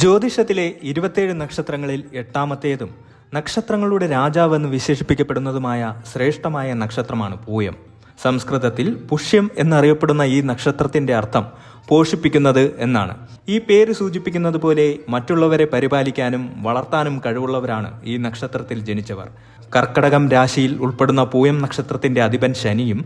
ജ്യോതിഷത്തിലെ ഇരുപത്തേഴ് നക്ഷത്രങ്ങളിൽ എട്ടാമത്തേതും നക്ഷത്രങ്ങളുടെ രാജാവെന്ന് വിശേഷിപ്പിക്കപ്പെടുന്നതുമായ ശ്രേഷ്ഠമായ നക്ഷത്രമാണ് പൂയം. സംസ്കൃതത്തിൽ പുഷ്യം എന്നറിയപ്പെടുന്ന ഈ നക്ഷത്രത്തിന്റെ അർത്ഥം പോഷിപ്പിക്കുന്നത് എന്നാണ്. ഈ പേര് സൂചിപ്പിക്കുന്നത് പോലെ മറ്റുള്ളവരെ പരിപാലിക്കാനും വളർത്താനും കഴിവുള്ളവരാണ് ഈ നക്ഷത്രത്തിൽ ജനിച്ചവർ. കർക്കടകം രാശിയിൽ ഉൾപ്പെടുന്ന പൂയം നക്ഷത്രത്തിന്റെ അധിപൻ ശനിയും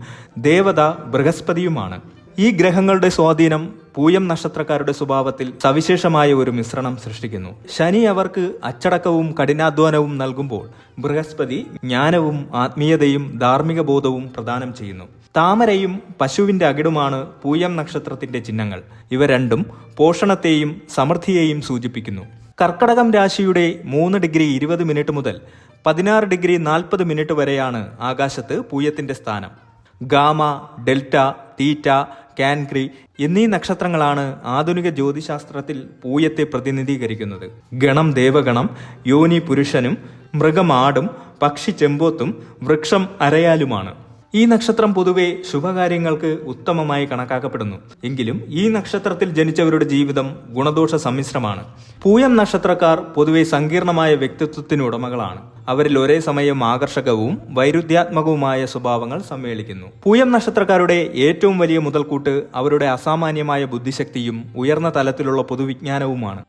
ദേവത ബൃഹസ്പതിയുമാണ്. ഈ ഗ്രഹങ്ങളുടെ സ്വാധീനം പൂയം നക്ഷത്രക്കാരുടെ സ്വഭാവത്തിൽ സവിശേഷമായ ഒരു മിശ്രണം സൃഷ്ടിക്കുന്നു. ശനി അവർക്ക് അച്ചടക്കവും കഠിനാധ്വാനവും നൽകുമ്പോൾ ബൃഹസ്പതി ജ്ഞാനവും ആത്മീയതയും ധാർമ്മിക ബോധവും പ്രദാനം ചെയ്യുന്നു. താമരയും പശുവിന്റെ അകിടുമാണ് പൂയം നക്ഷത്രത്തിന്റെ ചിഹ്നങ്ങൾ. ഇവ രണ്ടും പോഷണത്തെയും സമൃദ്ധിയെയും സൂചിപ്പിക്കുന്നു. കർക്കടകം രാശിയുടെ മൂന്ന് ഡിഗ്രി ഇരുപത് മിനിറ്റ് മുതൽ പതിനാറ് ഡിഗ്രി നാൽപ്പത് മിനിറ്റ് വരെയാണ് ആകാശത്ത് പൂയത്തിന്റെ സ്ഥാനം. ഗാമ ഡെൽറ്റ തീറ്റ കാൻക്രി എന്നീ നക്ഷത്രങ്ങളാണ് ആധുനിക ജ്യോതിശാസ്ത്രത്തിൽ പൂയത്തെ പ്രതിനിധീകരിക്കുന്നത്. ഗണം ദേവഗണം യോനി പുരുഷനും മൃഗമാടും പക്ഷി ചെമ്പോത്തും വൃക്ഷം അരയാലുമാണ്. ഈ നക്ഷത്രം പൊതുവെ ശുഭകാര്യങ്ങൾക്ക് ഉത്തമമായി കണക്കാക്കപ്പെടുന്നു. എങ്കിലും ഈ നക്ഷത്രത്തിൽ ജനിച്ചവരുടെ ജീവിതം ഗുണദോഷ സമ്മിശ്രമാണ്. പൂയം നക്ഷത്രക്കാർ പൊതുവെ സങ്കീർണമായ വ്യക്തിത്വത്തിന് ഉടമകളാണ്. അവരിൽ ഒരേ സമയം ആകർഷകവും വൈരുദ്ധ്യാത്മകവുമായ സ്വഭാവങ്ങൾ സമ്മേളിക്കുന്നു. പൂയം നക്ഷത്രക്കാരുടെ ഏറ്റവും വലിയ മുതൽക്കൂട്ട് അവരുടെ അസാമാന്യമായ ബുദ്ധിശക്തിയും ഉയർന്ന തലത്തിലുള്ള പൊതുവിജ്ഞാനവുമാണ്.